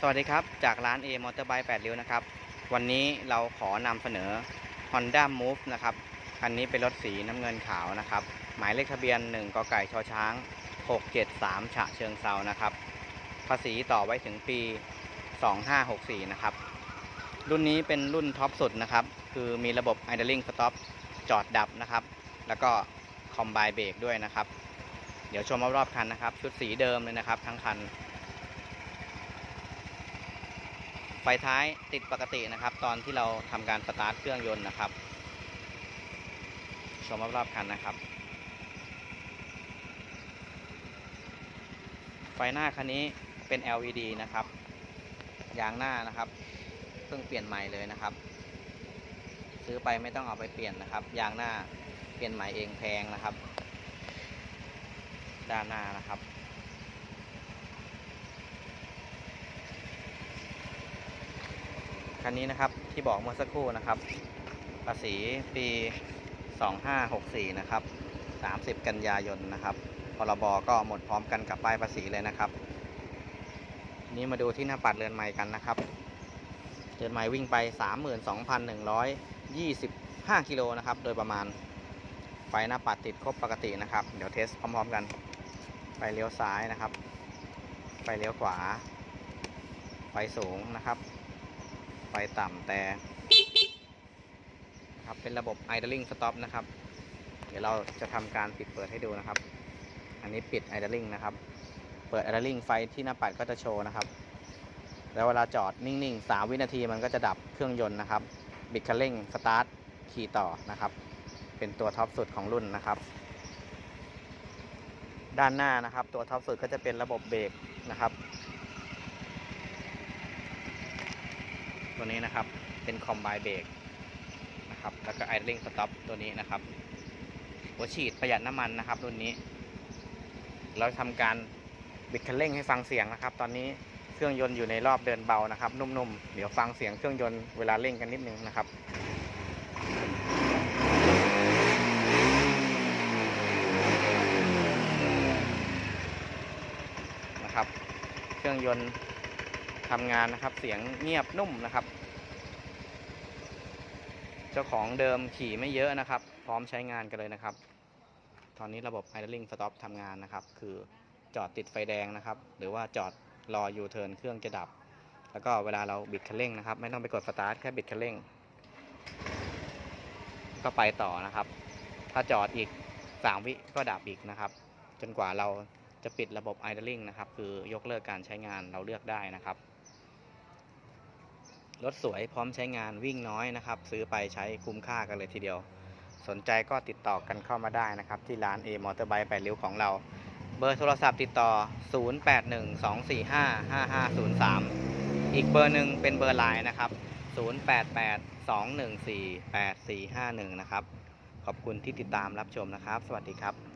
สวัสดีครับ จากร้าน A Motorbike 8ริ้วนะครับ วันนี้เราขอนำเสนอ Honda Move นะครับคันนี้เป็นรถสีน้ำเงินขาวนะครับ หมายเลขทะเบียน 1กไก่ชอช้าง 673 ฉะเชิงเซานะครับ ภาษีต่อไว้ถึงปี 2564 นะครับ รุ่นนี้เป็นรุ่นท็อปสุดนะครับ คือมีระบบ idling stop จอดดับนะครับ แล้วก็ combine brake ด้วยนะครับ เดี๋ยวชมรอบๆคันนะครับ ชุดสีเดิมเลยนะครับ ทั้งคัน ไฟท้ายติดปกตินะครับ ตอนที่เราทำการสตาร์ทเครื่องยนต์นะครับ ชมรอบๆคันนะครับ ไฟหน้าคันนี้เป็น LED นะครับยางหน้านะครับเพิ่งเปลี่ยนใหม่เลยนะครับ ซื้อไปไม่ต้องเอาไปเปลี่ยนนะครับยางหน้าเปลี่ยนใหม่เองแพงนะครับ ด้านหน้านะครับ คันนี้นะครับที่บอกเมื่อสักครู่นะครับภาษีปี 2564 นะครับ 30 กันยายนนะครับพรบก็หมดพร้อมกันกับป้ายภาษีเลยนะครับ นี้มาดูที่หน้าปัดเรือนใหม่กันนะครับ เรือนใหม่วิ่งไป 32,125 กิโลนะครับ โดยประมาณ ไฟหน้าปัดติดครบปกตินะครับ เดี๋ยวเทสพร้อมๆกันไฟเลี้ยวซ้ายนะครับไฟเลี้ยวขวา ไฟสูงนะครับ ฟต่ำแต่ครับเป็นระบบ idling stop นะครับ เดี๋ยวเราจะทำการปิดเปิดให้ดูนะครับ อันนี้ปิด idling นะครับ เปิด idling ไฟที่หน้าปัดก็จะโชว์นะครับ แล้วเวลาจอดนิ่งๆ 3 วินาทีมันก็จะดับเครื่องยนต์นะครับ บิดคันเร่งสตาร์ทขี่ต่อนะครับ เป็นตัวท็อปสุดของรุ่นนะครับ ด้านหน้านะครับ ตัวท็อปสุดก็จะเป็นระบบเบรกนะครับ ตัวนี้นะครับ เป็นคอมไบเบรกนะครับ แล้วก็ไอเ l ิงสต็อปตัวนี้นะครับ หัวฉีดประหยัดน้ำมันนะครับ รุ่นนี้ เราทำการบิดคันเร่งให้ฟังเสียงนะครับ ตอนนี้เครื่องยนต์อยู่ในรอบเดินเบานะครับ นุ่มๆ เดี๋ยวฟังเสียงเครื่องยนต์เวลาเร่งกันนิดนึงนะครับนะครับ เครื่องยนต์ ทำงานนะครับ เสียงเงียบนุ่มนะครับ เจ้าของเดิมขี่ไม่เยอะนะครับ พร้อมใช้งานกันเลยนะครับ ตอนนี้ระบบ idling stop ทำงานนะครับ คือจอดติดไฟแดงนะครับ หรือว่าจอดรอยูเทิร์นเครื่องจะดับ แล้วก็เวลาเราบิดคันเร่งนะครับ ไม่ต้องไปกดสตาร์ทแค่บิดคันเร่ง ก็ไปต่อนะครับ ถ้าจอดอีก 3 วิก็ดับอีกนะครับ จนกว่าเราจะปิดระบบ idling นะครับ คือยกเลิกการใช้งานเราเลือกได้นะครับ รถสวยพร้อมใช้งานวิ่งน้อยนะครับ ซื้อไปใช้คุ้มค่ากันเลยทีเดียว สนใจก็ติดต่อกันเข้ามาได้นะครับ ที่ร้าน A Motorbike 8ริ้วของเรา เบอร์โทรศัพท์ติดต่อ 0812455503 อีกเบอร์หนึ่งเป็นเบอร์ไลน์นะครับ 0882148451 นะครับ ขอบคุณที่ติดตามรับชมนะครับ สวัสดีครับ